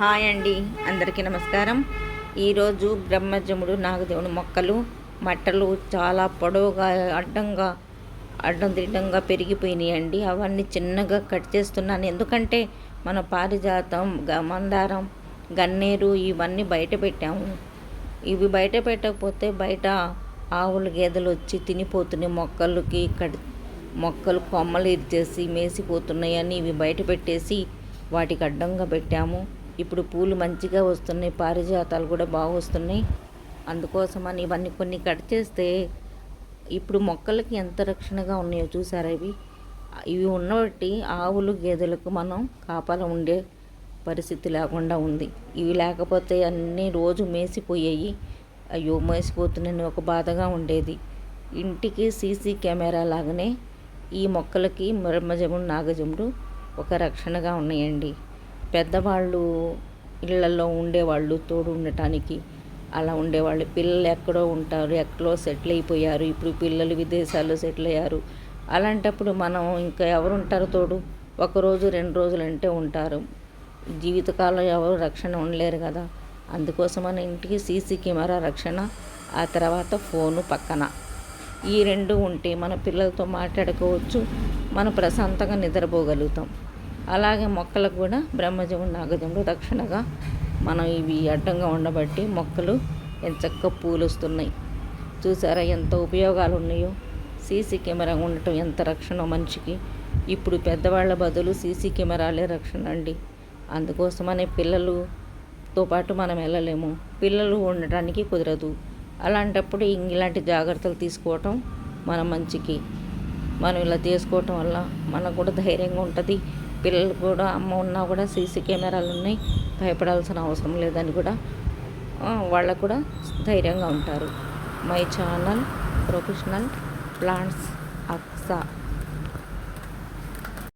Hi అండి అందరికీ నమస్కారం. ఈరోజు బ్రహ్మజముడు నాగదేవుని మొక్కలు మట్టలు చాలా పొడవుగా అడ్డంగా అడ్డం దిడ్డంగా పెరిగిపోయినాయి అండి. అవన్నీ చిన్నగా కట్ చేస్తున్నాను. ఎందుకంటే మన పారిజాతం గ- మందారం గన్నేరు ఇవన్నీ బయట పెట్టాము. ఇవి బయట పెట్టకపోతే బయట ఆవులు గేదెలు వచ్చి తినిపోతున్నాయి. మొక్కలకి కట్ మొక్కలు కొమ్మలు ఇరిచేసి మేసిపోతున్నాయి అని ఇవి బయట పెట్టేసి వాటికి అడ్డంగా పెట్టాము. ఇప్పుడు పూలు మంచిగా వస్తున్నాయి పారిజాతాలు కూడా బాగా వస్తున్నాయి. అందుకోసమని ఇవన్నీ కొన్ని కట్ చేస్తే ఇప్పుడు మొక్కలకి ఎంత రక్షణగా ఉన్నాయో చూసారా ఇవి? ఇవి ఉన్నబట్టి ఆవులు గేదెలకు మనం కాపాల ఉండే పరిస్థితి లేకుండా ఉంది. ఇవి లేకపోతే అన్నీ రోజు మేసిపోయాయి. అయ్యో మేసిపోతున్నాయని ఒక బాధగా ఉండేది. ఇంటికి సీసీ కెమెరా లాగానే ఈ మొక్కలకి బ్రహ్మజముడు నాగజముడు ఒక రక్షణగా ఉన్నాయండి. పెద్దవాళ్ళు ఇళ్ళల్లో ఉండేవాళ్ళు తోడు ఉండటానికి అలా ఉండేవాళ్ళు. పిల్లలు ఎక్కడో ఉంటారు ఎక్కడో సెటిల్ అయిపోయారు. ఇప్పుడు పిల్లలు విదేశాల్లో సెటిల్ అయ్యారు. అలాంటప్పుడు మనం ఇంకా ఎవరు ఉంటారు తోడు? ఒక రోజు రెండు రోజులు అంటే ఉంటారు. జీవితకాలం ఎవరు రక్షణ ఉండలేరు కదా. అందుకోసం మన ఇంటికి సీసీ కెమెరా రక్షణ ఆ తర్వాత ఫోను పక్కన. ఈ రెండు ఉంటే మన పిల్లలతో మాట్లాడుకోవచ్చు. మనం ప్రశాంతంగా నిద్రపోగలుగుతాం. అలాగే మొక్కలకు కూడా బ్రహ్మజముడు నాగజముడు రక్షణగా మనం ఇవి అడ్డంగా ఉండబట్టి మొక్కలు ఎంచక్క పూలు వస్తున్నాయి చూసారా ఎంత ఉపయోగాలు ఉన్నాయో. సీసీ కెమెరా ఉండటం ఎంత రక్షణ మనిషికి. ఇప్పుడు పెద్దవాళ్ళ బదులు సీసీ కెమెరాలే రక్షణ అండి. అందుకోసమనే పిల్లలతో పాటు మనం వెళ్ళలేము. పిల్లలు ఉండటానికి కుదరదు. అలాంటప్పుడు ఇలాంటి జాగ్రత్తలు తీసుకోవటం మన మంచికి. మనం ఇలా చేసుకోవటం వల్ల మనకు కూడా ధైర్యంగా ఉంటుంది. పిల్లలు కూడా అమ్మ ఉన్నా కూడా సీసీ కెమెరాలు ఉన్నాయి. భయపడాల్సిన అవసరం లేదని కూడా వాళ్ళకు కూడా ధైర్యంగా ఉంటారు. My channel professional plants Aksa.